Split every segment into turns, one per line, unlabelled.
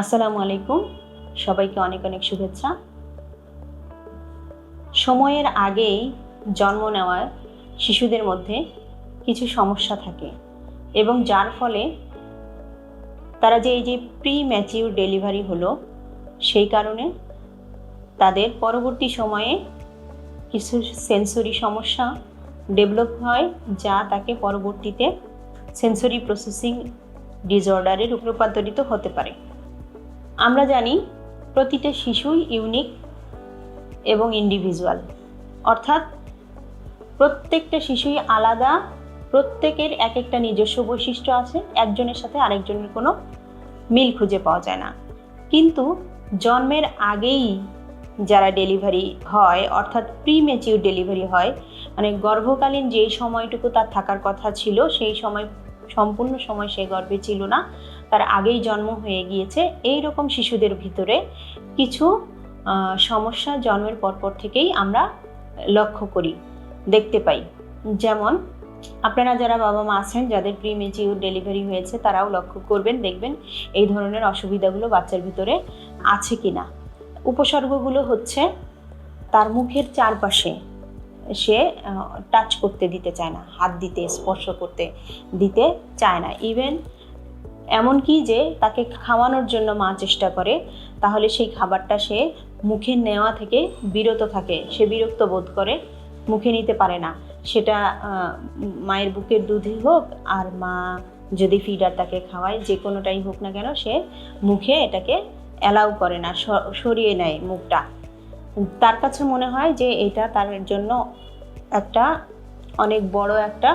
আসসালামু আলাইকুম। সবাইকে অনেক অনেক শুভেচ্ছা। সময়ের আগেই জন্ম নেওয়ার শিশুদের মধ্যে কিছু সমস্যা থাকে এবং যার ফলে তারা যে এই যে প্রি ম্যাচিউর ডেলিভারি হলো, সেই কারণে তাদের পরবর্তী সময়ে কিছু সেন্সরি সমস্যা ডেভেলপ হয়, যা তাকে পরবর্তীতে সেন্সরি প্রসেসিং ডিসঅর্ডারে রূপান্তরিত হতে পারে। আমরা জানি প্রতিটা শিশুই ইউনিক এবং ইন্ডিভিজুয়াল অর্থাৎ প্রত্যেকটা শিশুই আলাদা, প্রত্যেকের এক একটা নিজস্ব বৈশিষ্ট্য আছে, একজনের সাথে আরেকজনের কোনো মিল খুঁজে পাওয়া যায় না। কিন্তু জন্মের আগেই যারা ডেলিভারি হয়, অর্থাৎ প্রি ম্যাচিউর ডেলিভারি হয় মানে গর্ভকালীন যেই সময়টুকু তার থাকার কথা ছিল, সেই সময়, সম্পূর্ণ সময় সে গর্ভে ছিল না তার আগেই জন্ম হয়ে গিয়েছে। এই রকম শিশুদের ভিতরে কিছু সমস্যা জন্মের পরপর থেকেই আমরা লক্ষ্য করি, দেখতে পাই। যেমন, আপনারা যারা বাবা মা আছেন, যাদের প্রি মেচিউর ডেলিভারি হয়েছে, তারাও লক্ষ্য করবেন, দেখবেন এই ধরনের অসুবিধাগুলো বাচ্চার ভিতরে আছে কি না উপসর্গগুলো হচ্ছে, তার মুখের চারপাশে সে টাচ করতে দিতে চায় না, হাত দিতে, স্পর্শ করতে দিতে চায় না। ইভেন এমনকি যে তাকে খাওয়ানোর জন্য মা চেষ্টা করে, তাহলে সেই খাবারটা সে মুখে নেওয়া থেকে বিরত থাকে। সে বিরক্ত বোধ করে, মুখে নিতে পারে না। সেটা মায়ের বুকের দুধই হোক, আর মা যদি ফিডার তাকে খাওয়ায়, যে কোনোটাই হোক না কেন, সে মুখে এটাকে অ্যালাউ করে না সরিয়ে নেয় মুখটা। তার কাছে মনে হয় যে এটা তার জন্য একটা অনেক বড় একটা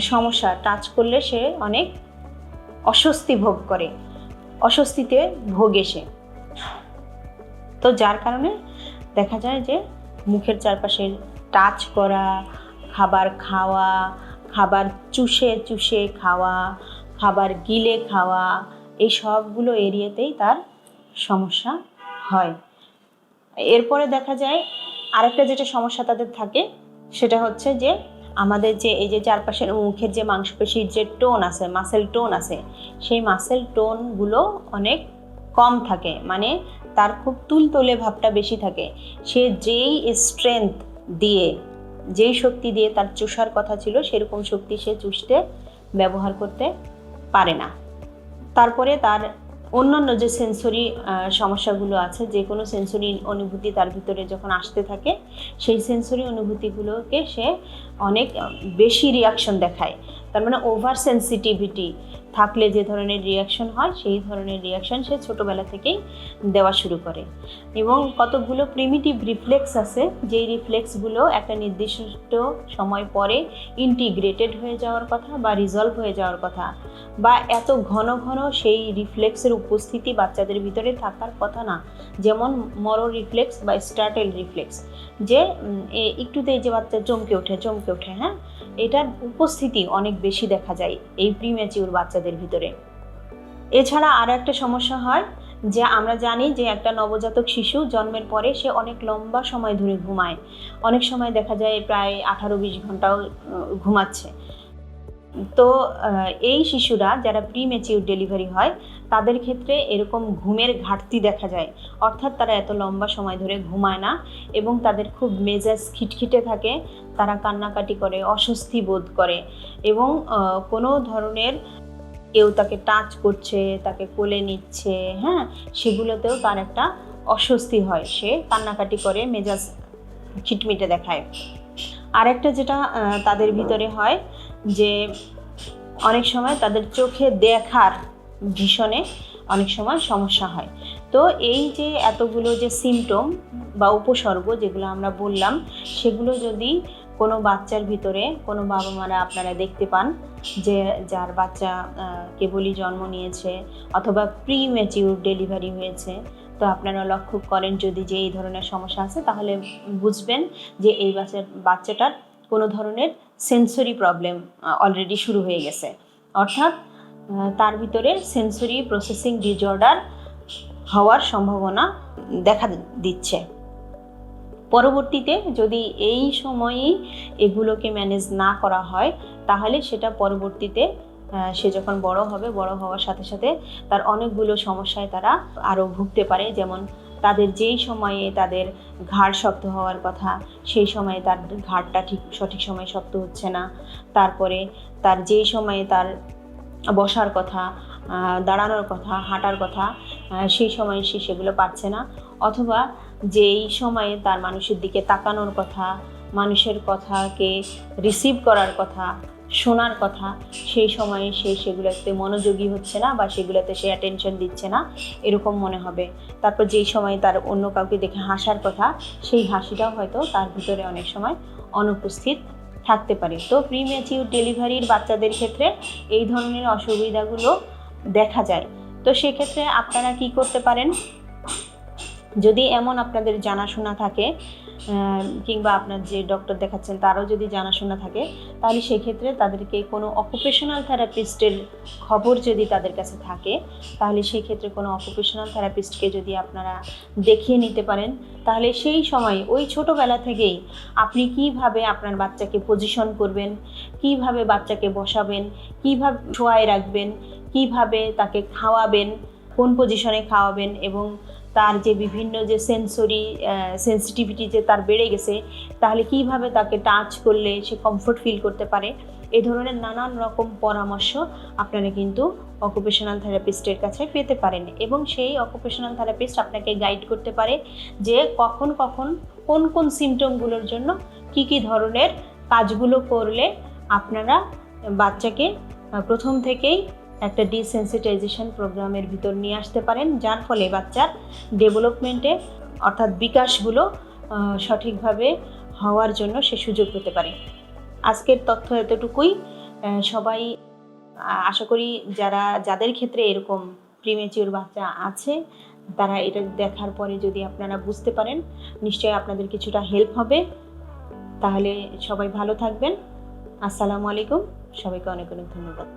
সমস্যা। টাচ করলে সে অনেক অস্বস্তি ভোগ করে, অস্বস্তিতে ভোগে সে। তো যার কারণে দেখা যায় যে মুখের চারপাশে টাচ করা, খাবার খাওয়া, খাবার চুষে চুষে খাওয়া, খাবার গিলে খাওয়া, এই সবগুলো এরিয়াতেই তার সমস্যা হয়। এরপরে দেখা যায় আরেকটা যেটা সমস্যা তাদের থাকে, সেটা হচ্ছে যে আমাদের যে এই যে চারপাশের মুখের যে মাংসপেশির যে টোন আছে মাসেল টোন আছে, সেই মাসেল টোনগুলো অনেক কম থাকে। মানে তার খুব তুলতলে ভাবটা বেশি থাকে। সে যেই স্ট্রেংথ দিয়ে, যেই শক্তি দিয়ে তার চুষার কথা ছিল, সেরকম শক্তি সে চুষতে, ব্যবহার করতে পারে না। তারপরে তার অন্যান্য যে সেন্সরি সমস্যাগুলো আছে, যে কোনো সেন্সরি অনুভূতি তার ভিতরে যখন আসতে থাকে, সেই সেন্সরি অনুভূতিগুলোকে সে অনেক বেশি রিয়াকশন দেখায়। তার মানে ওভার সেন্সিটিভিটি থাকলে যে ধরনের রিয়াকশন হয়, সেই ধরনের রিয়াকশন সে ছোটোবেলা থেকেই দেওয়া শুরু করে। এবং কতগুলো প্রিমিটিভ রিফ্লেক্স আছে, যেই রিফ্লেক্সগুলো একটা নির্দিষ্ট সময় পরে ইন্টিগ্রেটেড হয়ে যাওয়ার কথা বা রিজলভ হয়ে যাওয়ার কথা বা এত ঘন ঘন সেই রিফ্লেক্সের উপস্থিতি বাচ্চাদের ভিতরে থাকার কথা না। যেমন মরো রিফ্লেক্স বা স্টার্টেল রিফ্লেক্স যে একটুতেই যে বাচ্চা চমকে ওঠে চমকে ওঠে হ্যাঁ? এটার উপস্থিতি অনেক বেশি দেখা যায় এই প্রিম্যাচিউর বাচ্চাদের ভিতরে। এছাড়া আর একটা সমস্যা হয় যে আমরা জানি যে একটা নবজাতক শিশু জন্মের পরে সে অনেক লম্বা সময় ধরে ঘুমায়। অনেক সময় দেখা যায় প্রায় আঠারো বিশ ঘন্টাও ঘুমাচ্ছে। তো এই শিশুরা যারা প্রি ম্যাচিউর ডেলিভারি হয়, তাদের ক্ষেত্রে এরকম ঘুমের ঘাটতি দেখা যায়। অর্থাৎ তারা এত লম্বা সময় ধরে ঘুমায় না এবং তাদের খুব মেজাজ খিটখিটে থাকে, তারা কান্নাকাটি করে, অস্বস্তি বোধ করে এবং কোনো ধরনের কেউ তাকে টাচ করছে, তাকে কোলে নিচ্ছে হ্যাঁ? সেগুলোতেও তার একটা অস্বস্তি হয়। সে কান্নাকাটি করে, মেজাজ খিটমিটে দেখায়। আরেকটা যেটা তাদের ভিতরে হয় যে অনেক সময় তাদের চোখে দেখার ভীষণে অনেক সময় সমস্যা হয়। তো এই যে এতগুলো যে সিমটম বা উপসর্গ যেগুলো আমরা বললাম, সেগুলো যদি কোনো বাচ্চার ভিতরে কোনো বাবা মারা আপনারা দেখতে পান যে যার বাচ্চা কেবলই জন্ম নিয়েছে অথবা প্রি ম্যাচিউর ডেলিভারি হয়েছে, তো আপনারা লক্ষ্য করেন যদি যে এই ধরনের সমস্যা আছে, তাহলে বুঝবেন যে এই বাচ্চার, বাচ্চাটার কোনো ধরনের সেন্সরি প্রবলেম অলরেডি শুরু হয়ে গেছে। অর্থাৎ তার ভিতরে সেন্সরি প্রসেসিং ডিজঅর্ডার হওয়ার সম্ভাবনা দেখা দিচ্ছে। পরবর্তীতে যদি এই সময়েই এগুলোকে ম্যানেজ না করা হয়, তাহলে সেটা পরবর্তীতে সে যখন বড় হবে, বড় হওয়ার সাথে সাথে তার অনেকগুলো সমস্যায় তারা আরও ভুগতে পারে। যেমন তাদের যেই সময়ে তাদের ঘাড় শক্ত হওয়ার কথা, সেই সময়ে তার ঘাড়টা ঠিক, সঠিক সময়ে শক্ত হচ্ছে না। তারপরে তার যেই সময়ে তার বসার কথা দাঁড়ানোর কথা, হাঁটার কথা সেই সময়ে সে সেগুলো পাচ্ছে না। অথবা যেই সময়ে তার মানুষের দিকে তাকানোর কথা, মানুষের কথাকে রিসিভ করার কথা শোনার কথা, সেই সময়ে সে সেগুলোতে মনোযোগী হচ্ছে না বা সেগুলোতে সে অ্যাটেনশন দিচ্ছে না, এরকম মনে হবে। তারপর যেই সময় তার অন্য কাউকে দেখে হাসার কথা, সেই হাসিটাও হয়তো তার ভিতরে অনেক সময় অনুপস্থিত থাকতে পারে। তো প্রিম্যাচিউর ডেলিভারির বাচ্চাদের ক্ষেত্রে এই ধরনের অসুবিধাগুলো দেখা যায়। তো সেক্ষেত্রে আপনারা কি করতে পারেন? যদি এমন আপনাদের জানাশোনা থাকে কিংবা আপনার যে ডক্টর দেখাচ্ছেন, তারও যদি জানাশোনা থাকে, তাহলে সেক্ষেত্রে তাদেরকে কোনো অকুপেশনাল থেরাপিস্টের খবর যদি তাদের কাছে থাকে, তাহলে সেই ক্ষেত্রে কোনো অকুপেশনাল থেরাপিস্টকে যদি আপনারা দেখিয়ে নিতে পারেন, তাহলে সেই সময়, ওই ছোটোবেলা থেকেই আপনি কীভাবে আপনার বাচ্চাকে পজিশন করবেন, কীভাবে বাচ্চাকে বসাবেন, কীভাবে শোয়ায় রাখবেন, কীভাবে তাকে খাওয়াবেন, কোন পজিশনে খাওয়াবেন এবং তার যে বিভিন্ন যে সেন্সরি সেন্সিটিভিটি যে তার বেড়ে গেছে, তাহলে কীভাবে তাকে টাচ করলে সে কমফোর্ট ফিল করতে পারে? এ ধরনের নানান রকম পরামর্শ আপনারা কিন্তু অকুপেশনাল থেরাপিস্টের কাছে পেতে পারেন এবং সেই অকুপেশনাল থেরাপিস্ট আপনাকে গাইড করতে পারে যে কখন কখন কোন কোন সিমটমগুলোর জন্য কি কি ধরনের কাজগুলো করলে আপনারা বাচ্চাকে প্রথম থেকেই একটা ডিসেন্সিটাইজেশন প্রোগ্রামের ভিতর নিয়ে আসতে পারেন, যার ফলে বাচ্চার ডেভেলপমেন্টে অর্থাৎ বিকাশগুলো সঠিকভাবে হওয়ার জন্য সে সুযোগ পেতে পারে। আজকের তথ্য এতটুকুই। সবাই আশা করি যারা, যাদের ক্ষেত্রে এরকম প্রিমেচিওর বাচ্চা আছে, তারা এটা দেখার পরে যদি আপনারা বুঝতে পারেন, নিশ্চয়ই আপনাদের কিছুটা হেল্প হবে। তাহলে সবাই ভালো থাকবেন। আসসালামু আলাইকুম। সবাইকে অনেক অনেক ধন্যবাদ।